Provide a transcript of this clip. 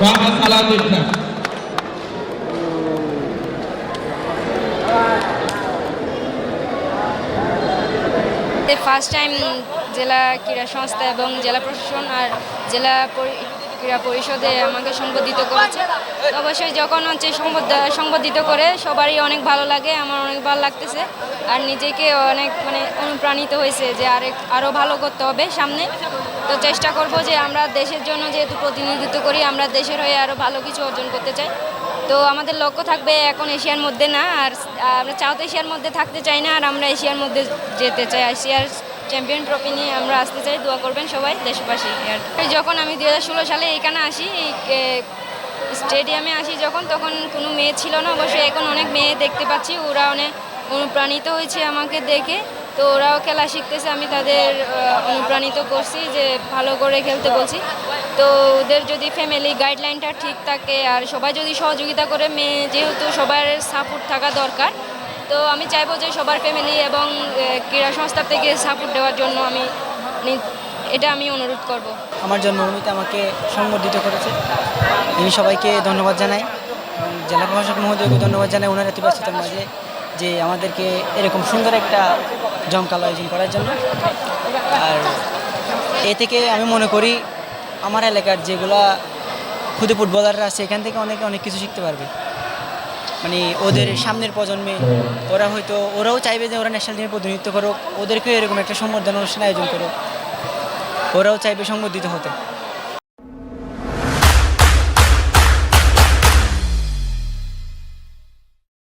খান first time জেলা ক্রীড়া সংস্থা এবং জেলা প্রশাসন আর জেলা ক্রীড়া পরিষদে আমাকে সংবর্ধিত করেছে। অবশ্যই যখন হচ্ছে সংবর্ধিত করে সবারই অনেক ভালো লাগে, আমার অনেক ভালো লাগতেছে। আর নিজেকে অনেক মানে অনুপ্রাণিত হয়েছে যে আরেক আরও ভালো করতে হবে সামনে। তো চেষ্টা করব যে আমরা দেশের জন্য যেহেতু প্রতিনিধিত্ব করি, আমরা দেশের হয়ে আরও ভালো কিছু অর্জন করতে চাই। তো আমাদের লক্ষ্য থাকবে এখন এশিয়ার মধ্যে না, আর আমরা সাউথ এশিয়ার মধ্যে থাকতে চাই না, আর আমরা এশিয়ার মধ্যে যেতে চাই। এশিয়ার চ্যাম্পিয়ন ট্রফি নিয়ে আমরা আসতে চাই, দোয়া করবেন সবাই দেশবাসী। আর যখন আমি দু হাজার ষোলো সালে এখানে আসি স্টেডিয়ামে আসি যখন, তখন কোনো মেয়ে ছিল না। অবশ্যই এখন অনেক মেয়ে দেখতে পাচ্ছি, ওরা অনেক অনুপ্রাণিত হয়েছে আমাকে দেখে। তো ওরাও খেলা শিখতেছে, আমি তাদের অনুপ্রাণিত করছি যে ভালো করে খেলতে বলছি। তো ওদের যদি ফ্যামিলি গাইডলাইনটা ঠিক থাকে, আর সবাই যদি সহযোগিতা করে, মেয়ে যেহেতু সবার সাপোর্ট থাকা দরকার তো আমি চাইব যে সবার ফ্যামিলি এবং ক্রীড়া সংস্থা থেকে সাপোর্ট দেওয়ার জন্য আমি এটা আমি অনুরোধ করব। আমার জন্য অনুমিত আমাকে সংবর্ধিত করেছে। আমি সবাইকে ধন্যবাদ জানাই। জেলা প্রশাসক মহোদয়কে ধন্যবাদ জানাই ওনার এত ব্যস্ততার মাঝে যে আমাদেরকে এরকম সুন্দর একটা জমকালো আয়োজন করার জন্য। আর এ থেকে আমি মনে করি, আমার এলাকার যেগুলা খুদে ফুটবলাররা আছে, এখান থেকে অনেকে অনেক কিছু শিখতে পারবে। মানে ওদের সামনের প্রজন্মে, ওরা হয়তো, ওরাও চাইবে যে ওরা ন্যাশনাল টিমে প্রতিনিধিত্ব করুক, ওদেরকেও এরকম একটা সম্বর্ধনা অনুষ্ঠান আয়োজন করুক। ওরাও চাইবে সংবর্ধিত হতে।